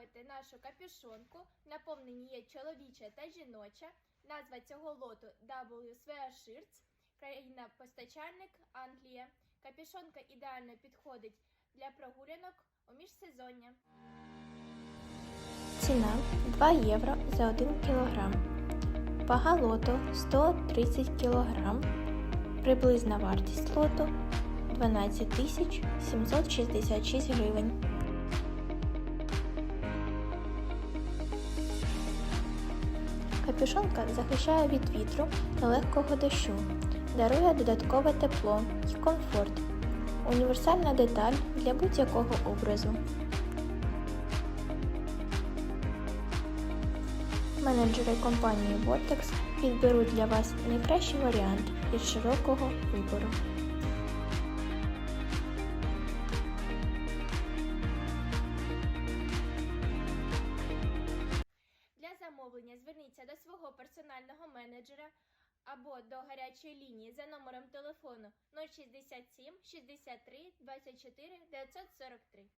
замовити нашу капюшонку. В наповненні є чоловіча та жіноча. Назва цього лоту W Sweatshirts. Країна постачальник Англія. Капюшонка ідеально підходить для прогулянок у міжсезоння. Ціна 2 євро за 1 кілограм. Вага лоту 130 кілограм. Приблизна вартість лоту 12 тисяч 766 гривень. Капюшонка захищає від вітру та легкого дощу, дарує додаткове тепло і комфорт. Універсальна деталь для будь-якого образу. Менеджери компанії Vortex підберуть для вас найкращий варіант із широкого вибору. Замовлення зверніться до свого персонального менеджера або до гарячої лінії за номером телефону 067 63 24 943.